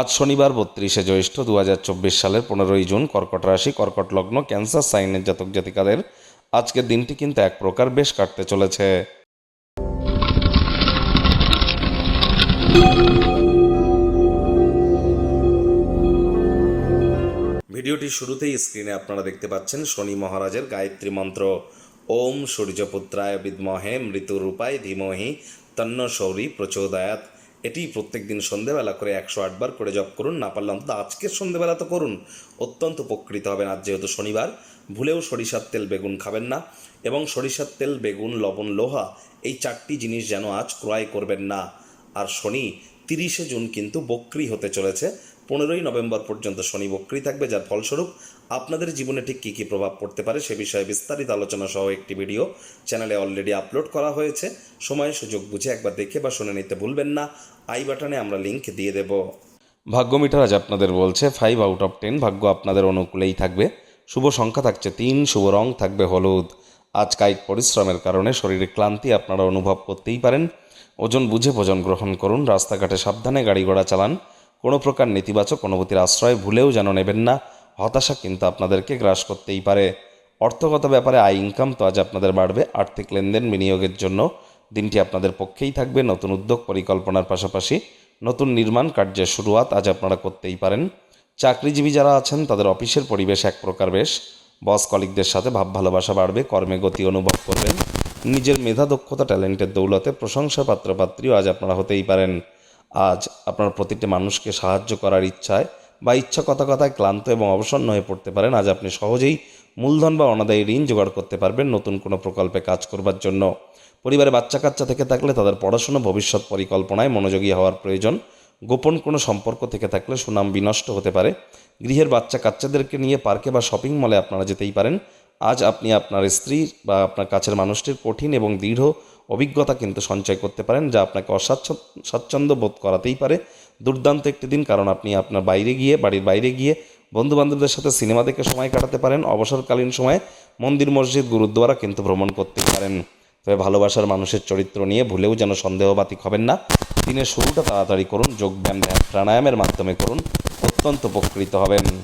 আজ শনিবার বত্রিশে জ্যৈষ্ঠ দু হাজার চব্বিশ সালের পনেরোই জুন কর্কট রাশি, কর্কট লগ্ন, ক্যান্সার, সাইনের জাতক জাতিকাদের আজকের দিনটি কিন্তু এক প্রকার বেশ কাটতে চলেছে। ভিডিওটি শুরুতেই স্ক্রিনে আপনারা দেখতে পাচ্ছেন শনি মহারাজের গায়ত্রী মন্ত্র। ওম সূর্যপুত্রায় বিদ্মহে মৃত্যুরূপায় ধীমহি তন্ন শৌরী প্রচোদয়াত এটি প্রত্যেক দিন সন্ধেবেলা করে একশো আটবার করে জপ করুন, না পারলে অন্তত আজকের সন্ধেবেলা তো করুন। অত্যন্ত উপকৃত হবেন আজ যেহেতু শনিবার, ভুলেও সরিষার তেল বেগুন খাবেন না এবং সরিষার তেল, বেগুন, লবণ, লোহা এই চারটি জিনিস যেন আজ ক্রয় করবেন না। আর শনি তিরিশে জুন কিন্তু বক্রি হতে চলেছে পনেরোই নভেম্বর পর্যন্ত শনি বক্রি থাকবে, যার ফলস্বরূপ আপনাদের জীবনে ঠিক কী কী প্রভাব পড়তে পারে সে বিষয়ে বিস্তারিত আলোচনা সহ একটি ভিডিও চ্যানেলে অলরেডি আপলোড করা হয়েছে। সময়, সুযোগ বুঝে একবার দেখে বা শুনে নিতে ভুলবেন না। আই বাটনে আমরা লিংক দিয়ে দেব। ভাগ্য মিটার আজ আপনাদের বলছে ফাইভ আউট অফ টেন ভাগ্য আপনাদের অনুকূলেই থাকবে। শুভ সংখ্যা থাকছে তিন, শুভ রং থাকবে হলুদ। আজ কায়িক পরিশ্রমের কারণে শরীরে ক্লান্তি আপনারা অনুভব করতেই পারেন। ওজন বুঝে ভোজন গ্রহণ করুন, রাস্তাঘাটে সাবধানে গাড়ি ঘোড়া চালান। কোনো প্রকার নেতিবাচক অনুভূতির আশ্রয় ভুলেও যেন নেবেন না, হতাশা কিন্তু আপনাদেরকে গ্রাস করতেই পারে। অর্থগত ব্যাপারে আয় ইনকাম তো আজ আপনাদের বাড়বে, আর্থিক লেনদেন বিনিয়োগের জন্য দিনটি আপনাদের পক্ষেই থাকবে, নতুন উদ্যোগ পরিকল্পনার পাশাপাশি নতুন নির্মাণ কার্যের শুরুয়াত আজ আপনারা করতেই পারেন। চাকরিজীবী যারা আছেন, তাদের অফিসের পরিবেশ এক প্রকার বেশ। বস কলিকদের সাথে ভাব ভালোবাসা বাড়বে, কর্মে গতি অনুভব করবেন। নিজের মেধা, দক্ষতা, ট্যালেন্টের দৌলতে প্রশংসা পাত্রপাত্রীও আজ আপনারা হতেই পারেন। আজ আপনার প্রতিটি মানুষকে সাহায্য করার ইচ্ছায় বা ইচ্ছা কথা কথায় ক্লান্ত এবং অবসন্ন হয়ে পড়তে পারেন। আজ আপনি সহজেই মূলধন বা অনাদায়ী ঋণ জোগাড় করতে পারবেন নতুন কোনো প্রকল্পে কাজ করবার জন্য। পরিবারে বাচ্চা কাচ্চা থেকে থাকলে তাদের পড়াশুনো, ভবিষ্যৎ পরিকল্পনায় মনোযোগী হওয়ার প্রয়োজন। গোপন কোনো সম্পর্ক থেকে থাকলে সুনাম বিনষ্ট হতে পারে। গৃহের বাচ্চা কাচ্চাদেরকে নিয়ে পার্কে বা শপিং মলে আপনারা যেতেই পারেন। আজ আপনি আপনার স্ত্রী বা আপনার কাছের মানুষটির কঠিন এবং দৃঢ় অভিজ্ঞতা কিন্তু সঞ্চয় করতে পারেন, যা আপনাকে অস্বাচ্ছ- স্বাচ্ছন্দ্য বোধ করাতেই পারে। দুর্দান্ত একটি দিন, কারণ আপনি আপনার বাইরে গিয়ে, বাড়ির বাইরে গিয়ে বন্ধু বান্ধবদের সাথে সিনেমা দেখে সময় কাটাতে পারেন। অবসরকালীন সময়ে মন্দির, মসজিদ, গুরুদ্বারা কিন্তু ভ্রমণ করতে পারেন। তবে ভালোবাসার মানুষের চরিত্র নিয়ে ভুলেও যেন সন্দেহবাতিক হবেন না। দিনের শুরুটা তাড়াতাড়ি করুন, যোগব্যায়াম, ধ্যান, প্রাণায়ামের মাধ্যমে করুন। অত্যন্ত উপকৃত হবেন।